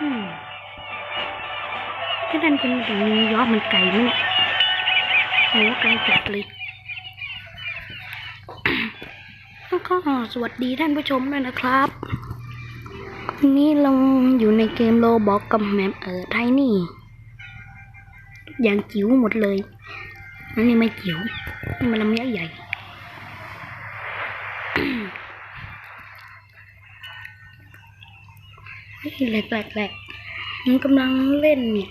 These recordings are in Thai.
อืมถ้าดันเป็นอย่างนี้ยอดมันไกลไหมเนี่ยโอ้ไกลจัดเลยแล้วก็สวัสดีท่านผู้ชมด้วยนะครับนนี้เราอยู่ในเกมโลบอกกับแมปเออไทนี่ อย่างจิ๋วหมดเลย อันนี้ไม่จิ๋วมันลำไยใหญ่ เฮ้ย แหลกแหลกแหลกมันกำลังเล่นนี่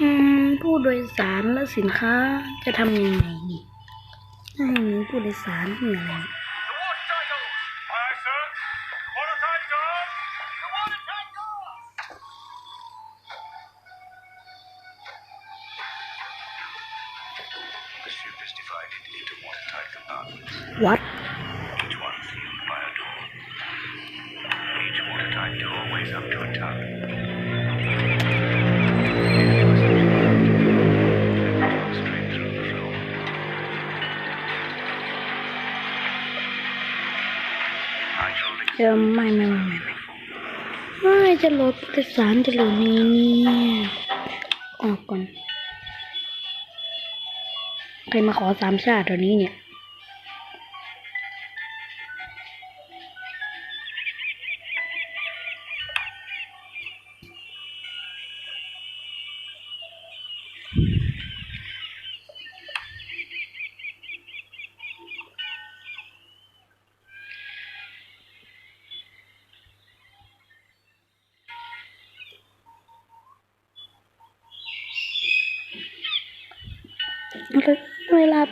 อืมผู้โดยสารและสินค้าจะทำยังไงนี่อืมผู้โดยสารคืออะไร The water เลดผู้โดยสารจะหลดนี้เนี่ยออกก่อน ใครมาขอสามชาติตัวนี้เนี่ย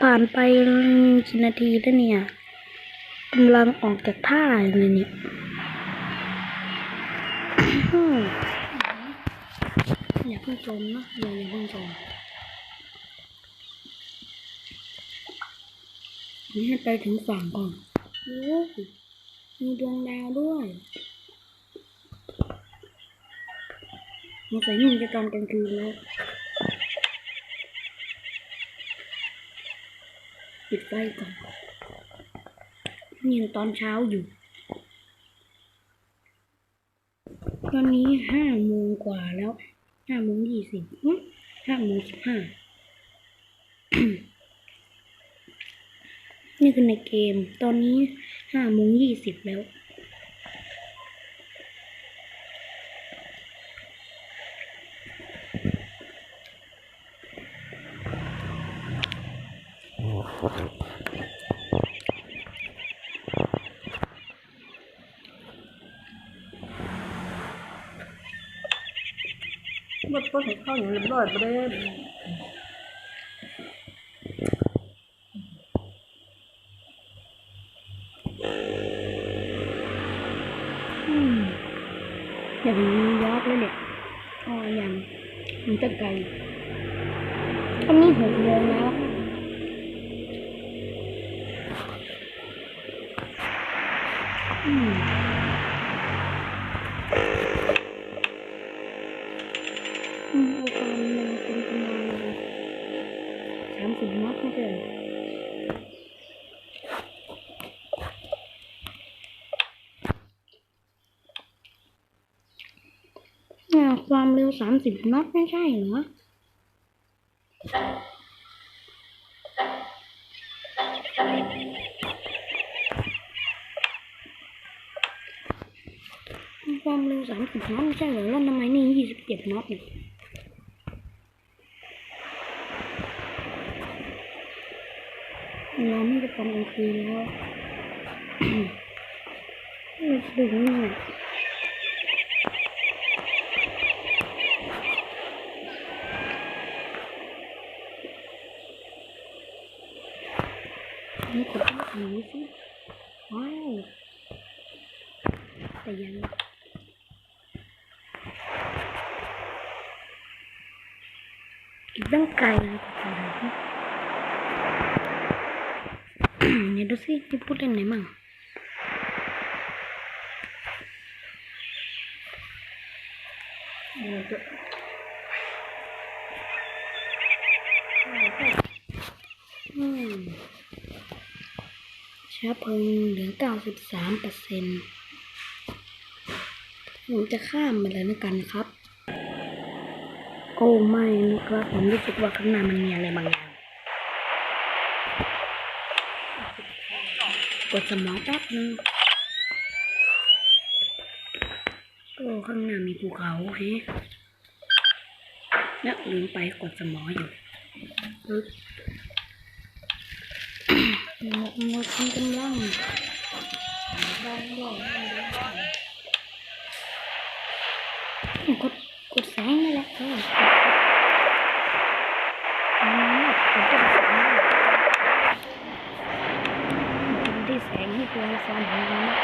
ผ่านไปกี่นาทีแล้วเนี่ยกำลังออกจากท่าเลยเนี่ยอย่าเพิ่งจมนะอย่าอย่าเพิ่งจมนี่ให้ไปถึงฝั่งก่อนโอ้มีดวงดาวด้วยมาใส่นี่จะตอนกลางคืนแล้ว ปิดไฟก่อนยังตอนเช้าอยู่ ตอนนี้ห้าโมงกว่าแล้วห้าโมงยี่สิบห้าโมงสิบห้านี่คือในเกม ตอนนี้ห้าโมงยี่สิบแล้ว มัน ต้นให้เข้าอย่างเรียบร้อยไปเลยอืมอย่างนี้ยอดเลยเนี่ยอ๋อยังมันจะไกลตอนนี้หกโมงแล้วอืมอืมเอาตามมันเป็นประมาณสามสิบน็อตไม่ใช่เหรอเนี่ยความเร็ว สามสิบน็อตไม่ใช่เหรอความเร็วสามสิบน็อตไม่ใช่เหรอแล้วทำไมนี่ยี่สิบเจ็ดน็อตเนี่ยเราไม่ได้ตอนกลางคืนแล้วไม่ถึงเนี่ยนี่ กดหนีสิว้าวแต่ยังอี ชื้อเพลิงเหลือเก้าสิบสามเปอร์เซ็นต์ผมจะข้ามไปเลยนะกันครับ โอ้ไม่นะครับผมรู้สึกว่าข้างหน้ามันมีอะไรบางอย่างกดสมองแป๊บนึงโอ้ข้างหน้ามีภูเขาโอเคแล้วลืมไปกดสมองอยู่ปึ๊บ หมดหมดกำลังได้ได้กดกดแสงนี่แหละเออกดอืมกดที่แสงนี่แหละกดที่แสงให้ตัวละครของเรานะ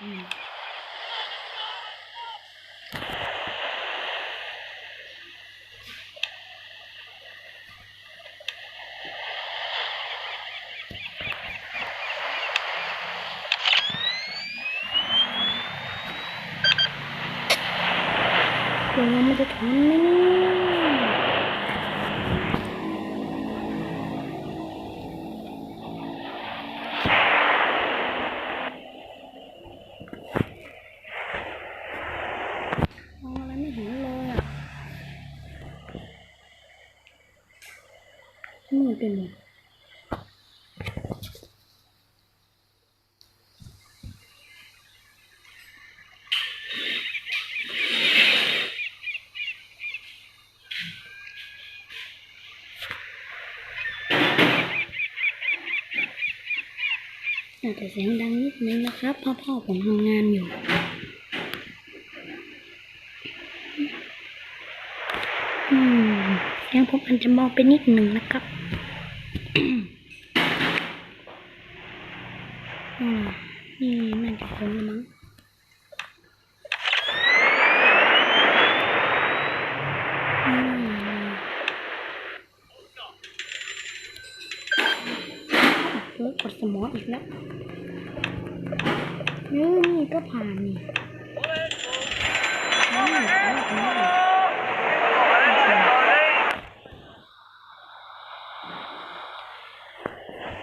อืม ตัวมันจะทนไหมเนี่ยมองอะไรไม่เห็นเลยอะ มืดไปหมดอาจจะเสียงดังนิดนึงนะครับพราะพ่อผมทำงานอยู่ อืมเสียง ผมอาจจะมองไปนิดหนึ่งนะครับอืมนี่น่าจะพ้นแล้วมั้งอืมเลิกกดสมออีกแล้วนี่นี่ก็ผ่านนี่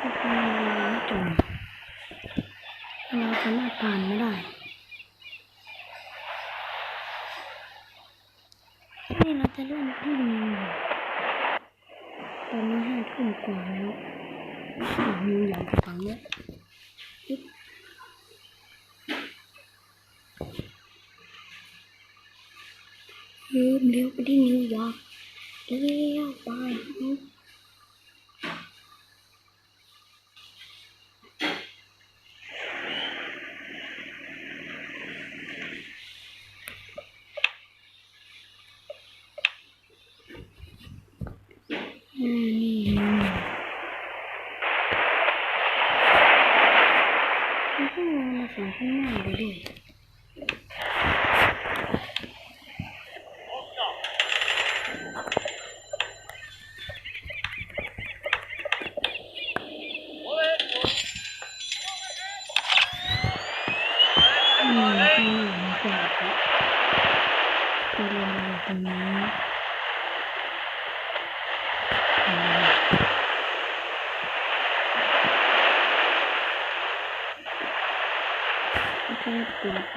ก็ผ่านไม่จนเราสามารถผ่านไม่ได้นี่เราจะเริ่มทุ่มตอนนี้ห้าทุ่มกว่าแล้วนิวอย่ากฟังเนี่ยลืมเลี้ยวไปที่นิวยอร์กเลี้ยวไป อุ๊บอืมนี่แล้วก็มาสองข้างหน้าเลยดิอืมข้างหน้ามันจอดแล้วตัวเรียนอะไรตรงนี้อืม แล้วก็เปลี่ยนไป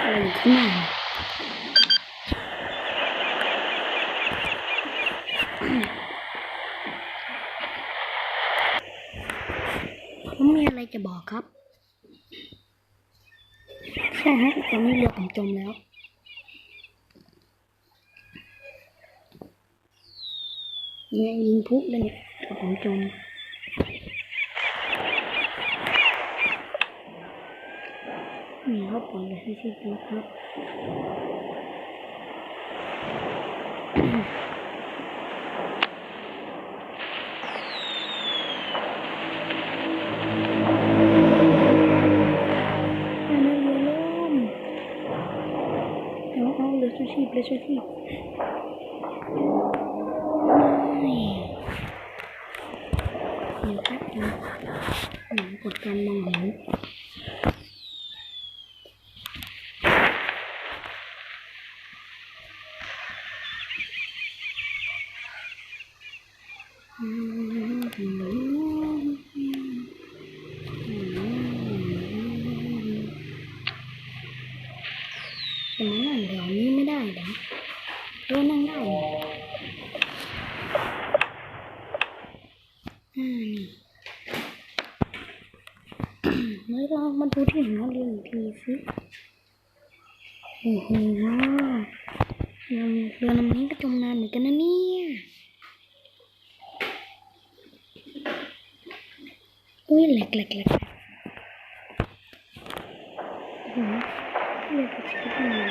อะไรอยู่ข้างหน้า ผมมีอะไรจะบอกครับใช่ฮะตอนนี้เรือผมจมแล้วเนี่ยยิงพลุเลยเนี่ยเรือผมจมนี่เขาปล่อยเลยให้ชิดนะครับ อันนั้นเรือล่มเอาเอาเรือ ชูชีพเรือชูชีพไม่เดี๋ยวแป๊บนึงหนูกดการมองเห็น ไม่ลองมาดูที่หัวเรืออีกที สิโอ้โหเรือเรือลำนี้ก็จมนานเหมือนกันนะเนี่ยอุ้ยแหลกแหลกแหลกโอ้โหเรือจะชิบหาย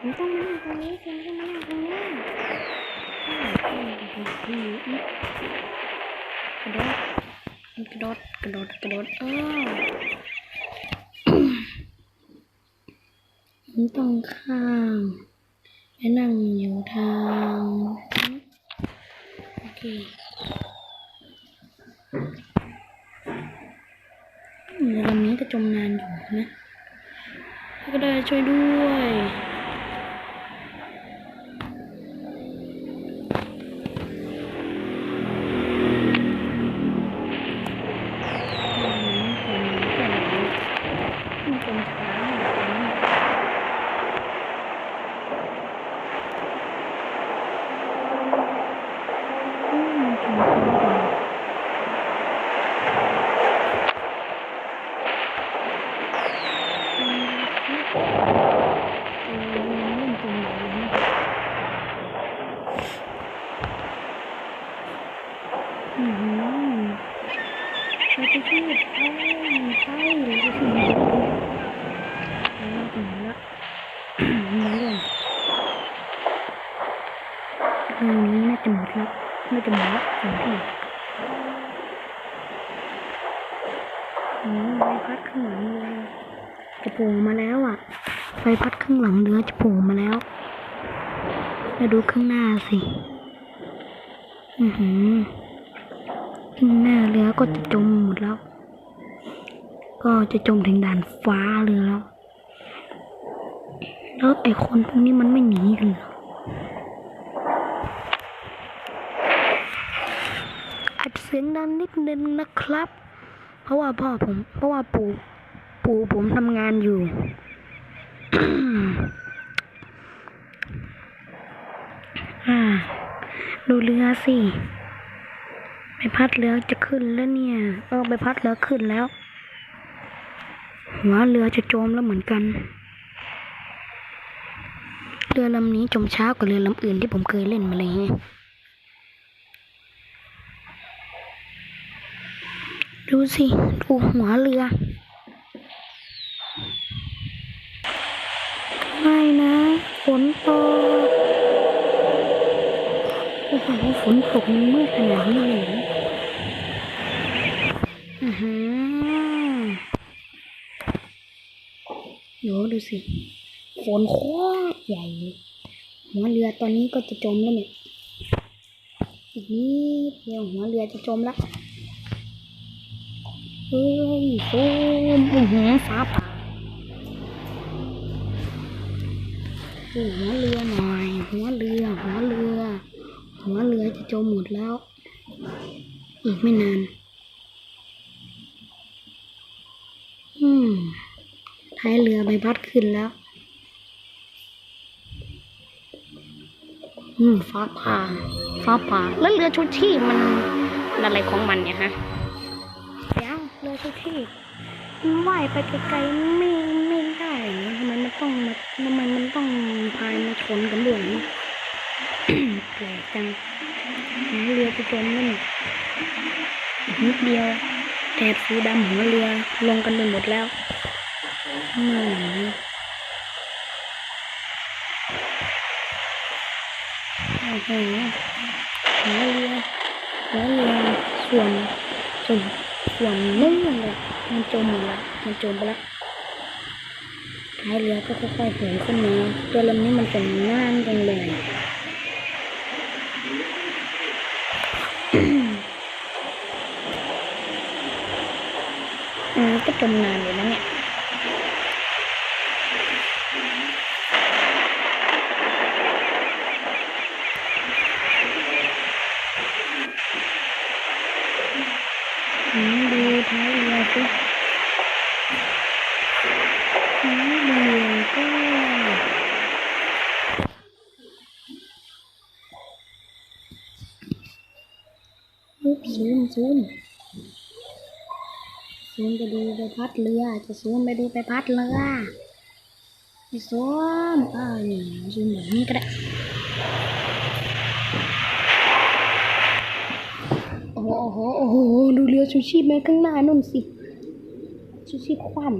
ผมต้องมาตรงนั่ต้องมาตรงนี้ผมต้องมานั่งตรงนี้ กระโดดกระโดดกระโดดเออผมต้องข้ามและนั่งอยู่ทางโอเคเรือลำนี้ก็จมนานอยู่นะก็ได้ช่วยด้วย อือหือเราจะพูดเอ้ยใช่เราจะพูดแล้วถึงแล้วมาเรื่องเรื่องนี้น่าจะหมดแล้วน่าจะหมดแล้วสองทีอืมใบพัดข้างหลังเรือจะโผล่มาแล้วอะใบพัดข้างหลังเรือจะโผล่มาแล้ว แล้วดูข้างหน้าสิ อือหือข้างหน้าเรือก็จะจมหมดแล้ว ก็จะจมถึงด่านฟ้าเรือแล้ว แล้วไอ้คนพวกนี้มันไม่หนีกันหรออาจจะเสียงดังนิดนึงนะครับ เพราะว่าพ่อผม เพราะว่าปู่ ปู่ผมทำงานอยู่ อ่า ดูเรือสิใบพัดเรือจะขึ้นแล้วเนี่ย เออใบพัดเรือขึ้นแล้ว หัวเรือจะจมแล้วเหมือนกัน เรือลำนี้จมช้ากว่าเรือลำอื่นที่ผมเคยเล่นมาเลยดูสิ ดูหัวเรือ ไม่นะฝนตก โอ้โหฝนตกมันมืดขนาดนี้เลยเหรออือหือโหดูสิฝนโคตรใหญ่เลยหัวเรือตอนนี้ก็จะจมแล้วเนี่ย อีกนิดเดียวหัวเรือจะจมแล้วเฮ้ยโฟมอือหือฟ้าผ่าหัวเรือหน่อย หัวเรือ หัวเรือ หัวเรือจะจมหมดแล้ว อีกไม่นาน อืมท้ายเรือใบพัดขึ้นแล้ว อืม ฟ้าผ่า ฟ้าผ่า แล้วเรือชูชีพมันอะไรของมันเนี่ยฮะเดี๋ยวเรือชูชีพมันว่ายไปไกลๆไม่ไม่ได้ทำไมมันต้องมาทำไมมันต้องพายมาชนกันด้วยเนี่ย แปลกจังหัวเรือจะจมแล้วนี่อีกนิดเดียวแถบสีดำหัวเรือลงกันไปหมดแล้วอืมโอ้โหหัวเรือหัวเรือส่วนส่วนส่วนนู่นเลยมันจมหมดแล้วมันจมไปล้วท้ายเรือก็ค่อยๆโผล่ขึ้นมาตัวลำนี้มันเป็นน่านจังเลยอืมก็จมนานอยู่นะเนี่ย อืมดูท้ายเรือสิท้ายเรือก็อุ๊บซูมซูม ซูมไปดูใบพัด เรือจะซูมไปดูใบพัดเรือจะซูมอ่านี่ซูมแบบนี้ก็ได้โอ้โหโอ้โหดูเรือชูชีพแม่ข้างหน้านู่นสิชูชีพคว่ำ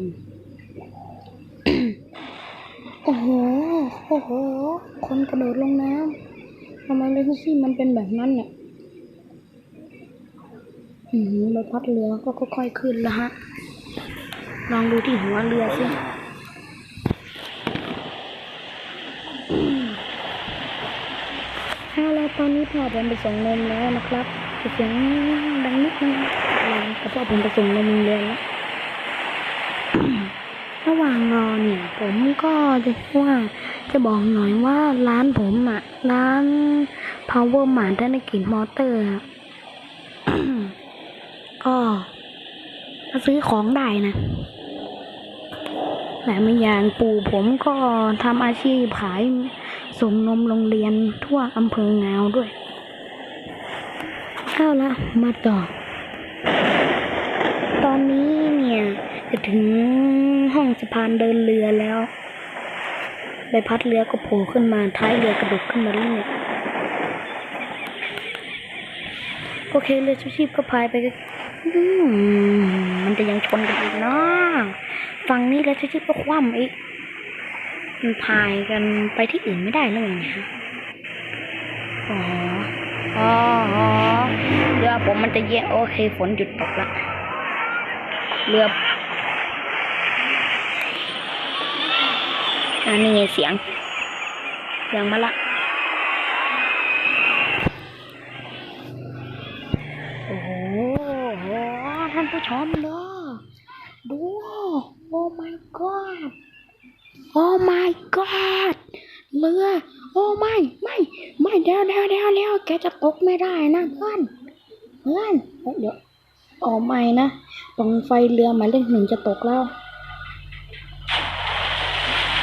โอ้โหโอ้โหคนกระโดดลงน้ำทำไมเรือชูชีพมันเป็นแบบนั้นเนี่ยอืมใบพัดเรือก็ค่อยๆขึ้นแล้วฮะ ลองดูที่หัวเรือสิอืมเอาละตอนนี้พ่อผมไปส่งนมแล้วนะครับเสียงดังนิดนึงแต่พ่อผมไปส่งนมโรงเรียนแล้วระหว่างรอเนี่ย ผมก็จะว่าจะบอกหน่อยว่าร้านผมอะร้าน Power Mart ธนกิจมอเตอร์อะก็มาซื้อของได้นะ แต่ไม่อย่างปู่ผมก็ทำอาชีพขายส่งนมโรงเรียนทั่วอำเภองาวด้วยเอาละมาต่อ ตอนนี้เนี่ยจะถึงห้องสะพานเดินเรือแล้วใบพัดเรือก็โผล่ขึ้นมาท้ายเรือกระดกขึ้นมาเรื่อยโอเคเรือชูชีพก็พายไปก็อืมมันจะยังชนกันอีกเนาะ ฝั่งนี้เรือชูชีพก็คว่ำอีกมันพายกันไปที่อื่นไม่ได้แล้วไงฮะอ๋อ อ๋ออ๋อเรือผมมันจะแย่โอเคฝนหยุดตกละเรืออ่านี่ไงเสียง เสียงมาละ โอ้โหท่านผู้ชมเนอะดู โอ้ my god โอ้ my god เรือ โอ้ไม่ ไม่ ไม่เดี๋ยวเดี๋ยวเดี๋ยวเดี๋ยวแกจะตกไม่ได้นะเพื่อน เพื่อนเดี๋ยวโอ้ไม่นะตรงไฟเรือหมายเลขหนึ่งจะตกแล้ว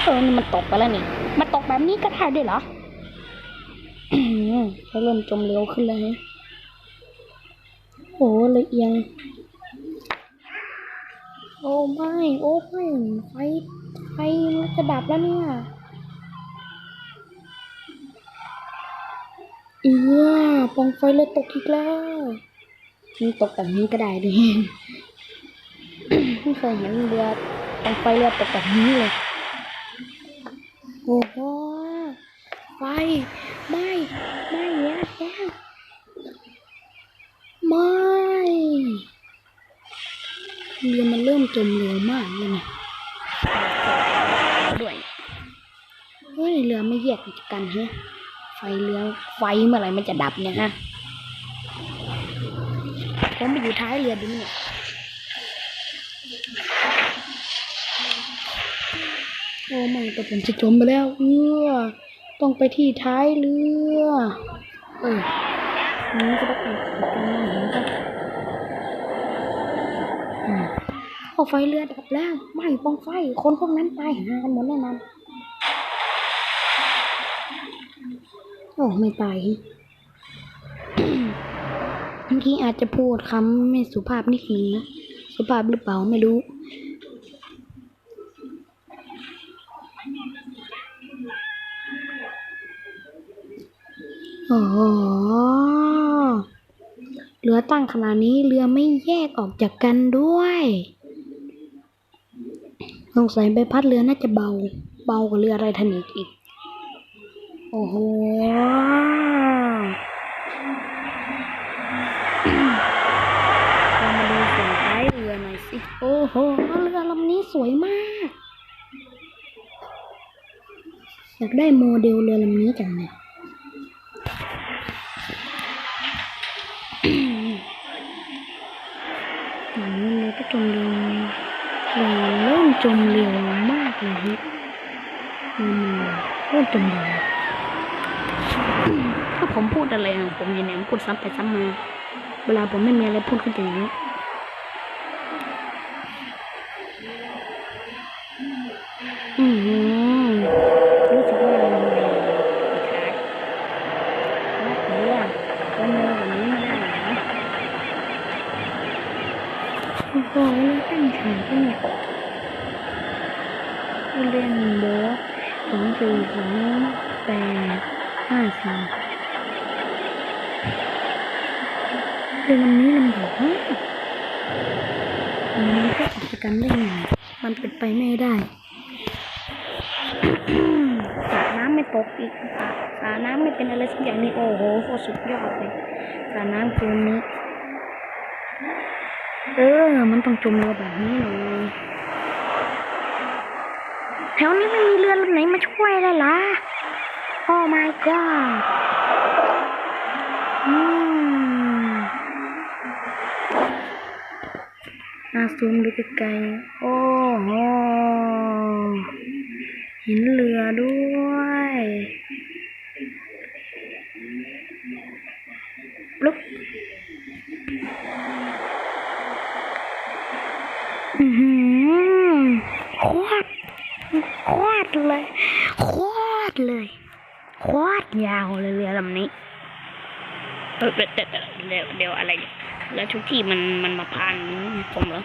เออมันตกไปแล้วนี่ มันตกแบบนี้ก็ได้ด้วยเหรอเขาเริ่มจมเร็วขึ้นแล้วฮะโอ้เลยเอียง โอ้ไม่ โอ้ไม่ไฟ ไฟมันจะดับแล้วเนี่ยเอือปองไฟเลยตกอีกแล้วมันตกแบบนี้ก็ได้ดิไม่เคยเห็นเรือปองไฟเรือตกแบบนี้เลยโอ้โหไฟไม่ไม่แย่แย่ไม่เรือมันเริ่มจมเร็วมากเลยเนี่ย เฮ้ยเรือไม่แยกกันฮะไฟเรือไฟเมื่อไหร่มันจะดับเนี่ยฮะผมไปอยู่ท้ายเรือดูเนี่ยโอ้ไม่แต่ผมจะจมไปแล้วเออต้องไปที่ท้ายเรือเออนี่ก็ต้องไปตรงนั้นนปะอืมโอ้ไฟเรือดับแล้ว ไม่ปองไฟ คนพวกนั้นตายหากันหมดแน่นอน โอ้ไม่ตายเมื่อกี้อาจจะพูดคำไม่สุภาพนิดนึงนะสุภาพหรือเปล่าไม่รู้ โอ๋อเรือตั้งขนาดนี้เรือไม่แยกออกจากกันด้วยสงสัยใบพัดเรือน่าจะเบา เบากว่าเรือไรทนิกอีก โอ้โหเรามาดูส่วนท้ายเรือหน่อยสิ โอ้โห เรือลำนี้สวยมาก อยากได้โมเดลเรือลำนี้จังเลยอืมเรือก็จมเร็วเรือเริ่มจมเร็วมากเลยฮะอืมเริ่มจมเร็ว ถ้าผมพูดอะไรอะผมอยังไงผมพูดซ้ำไปซ้ำมา เวลาผมไม่มีอะไรพูดก็จะอย่างนี้ อืมรู้สึกว่ามันมีท้ายนักเรือจมเร็วแบบนี้ไม่ได้นะ โอ้โหแล้วตั้งฉากก็เนี่ยเล่นโบสสองสี่สองแปดห้าสี่เรื่องนี้ลำบากมากมันก็กิจกรรมได้ไงมันเป็น ไปไม่ได้สระน้ำไม่ตกอีกสระสระน้ำไม่เป็นอะไรสักอย่างนี้โอ้โหโคตรสุดยอดเลยสระน้ำคืนนี้ เออ มันต้องจมเรือแบบนี้หน่อยแถวนี้ไม่มีเรือลำไหนมาช่วยเลยล่ะ โอ้ my god อืม อาซูมดูไกลๆโอ้โหเห็นเรือด้วยลุกอือหือโคตรโคตรเลยโคตรเลยโคตรยาวเลยเรือลำนี้เออเดี๋ยวเดี๋ยวเดี๋ยวเดี๋ยวอะไรเนี่ย แล้วทุกที่มันมันมาพันผมเหรอ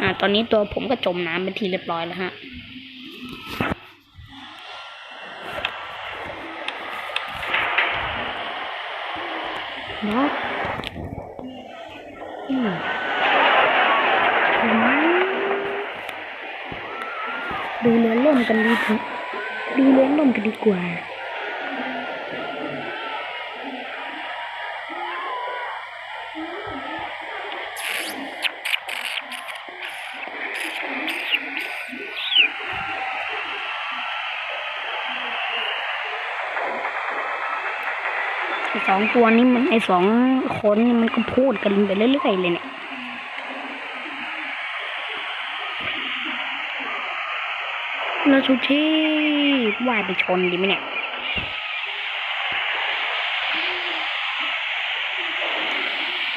อ่า ตอนนี้ตัวผมก็จมน้ำเป็นทีเรียบร้อยแล้วฮะเนาะอืมดูเรือล่มกันดีดูเรือล่มกันดีกว่า ตัวนี้มันไอสองคนนี่มันก็พูดกันไปเรื่อยๆเลยเนี่ยแล้วชุดที่ว่ายไปชนดีไหมเนี่ย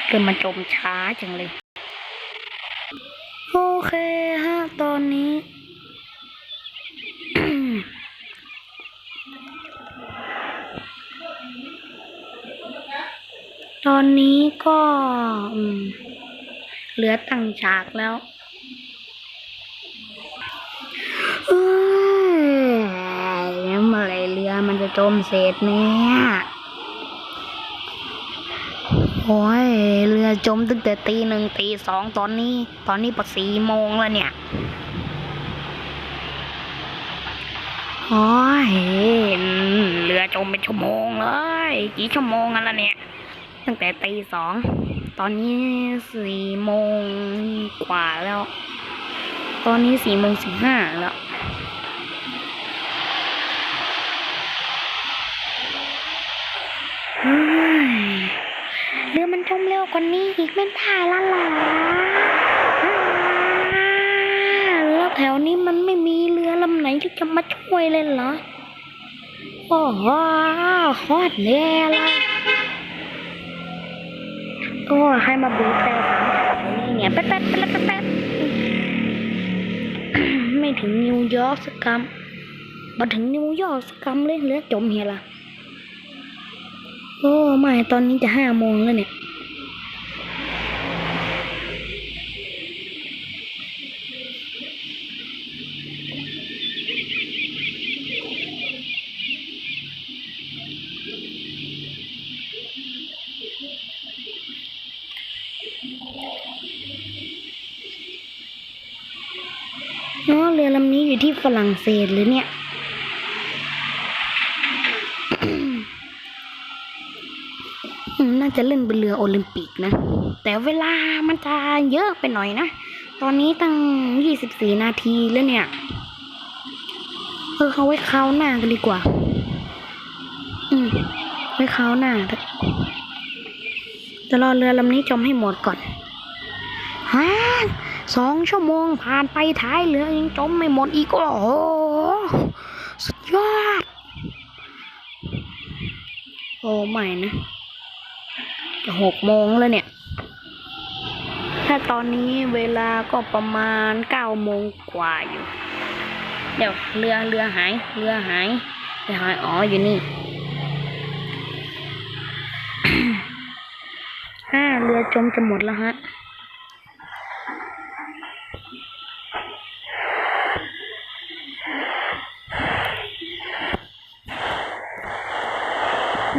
เกิดมันจมช้าจังเลย โอเคฮะ ตอนนี้ ตอนนี้ก็เหลือตั้งฉากแล้วเอ้ยเมื่อไรเรือมันจะจมเสร็จเนี่ยโอ้ยเรือจมตั้งแต่ตีหนึ่งตีสองตอนนี้ ตอนนี้ปะสี่โมงแล้วเนี่ยโอ้ยเรือจมเป็นชั่วโมงเลย กี่ชั่วโมงกันละเนี่ย ตั้งแต่ตีสอง ตอนนี้สี่โมงกว่าแล้ว ตอนนี้สี่โมงสิบห้าแล้ว เรือมันจมเร็วกว่านี้อีกไม่ได้ละหรออ่าแล้วแถวนี้มันไม่มีเรือลำไหนที่จะมาช่วยเลยเหรอ โอ้โหโคตรแย่ละ โอ้ให้มาบูแต่สามนี้เนี่ยแป๊ดแป๊ดแป๊ดแป๊ดไม่ถึงนิวยอร์กสักคำมาถึงนิวยอร์กสักคำเลยเรือจมเฮียละโอ้ไม่ตอนนี้จะห้าโมงแล้วเนี่ย อยู่ที่ฝรั่งเศสหรือเนี่ย น่าจะเล่นเป็นเรือโอลิมปิกนะ แต่เวลามันจะเยอะไปหน่อยนะ ตอนนี้ตั้งยี่สิบสี่นาทีแล้วเนี่ย เออเขาไว้คราวหน้ากันดีกว่า อืม ไว้คราวหน้าจะรอเรือลำนี้จมให้หมดก่อนฮะ สองชั่วโมงผ่านไปท้ายเรือยังจมไม่หมดอีกโอ้โหสุดยอด โอ้ไม่นะจะหกโมงแล้วเนี่ย ถ้าตอนนี้เวลาก็ประมาณเก้าโมงกว่าอยู่ เดี๋ยวเรือเรือหาย เรือหายเรือหายอ๋ออยู่นี่ฮ่าเรือจมจะหมดแล้วฮะ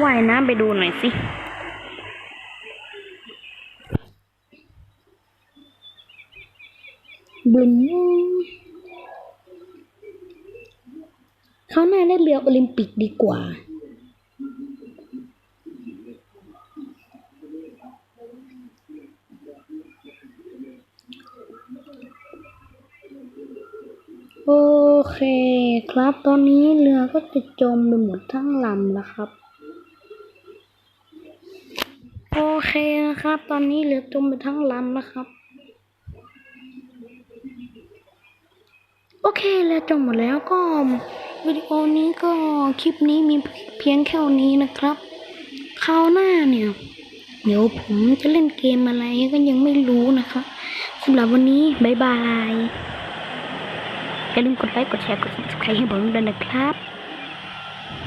ว่ายน้ำไปดูหน่อยสิบึ้มเขาหน้าเล่นเรือโอลิมปิกดีกว่า โอเคครับ ตอนนี้เรือก็จะจมไปหมดทั้งลำแล้วครับ โอเคนะครับ ตอนนี้เรือจมไปทั้งลำนะครับ โอเคเรือจมหมดแล้วก็วิดีโอนี้ก็คลิปนี้มีเพียงแค่นี้นะครับคราวหน้าเนี่ย เดี๋ยวผมจะเล่นเกมอะไรก็ยังไม่รู้นะครับสำหรับวันนี้บ๊ายบายอย่าลืมกดไลค์กดแชร์กด subscribe ให้ผมด้วยนะครับ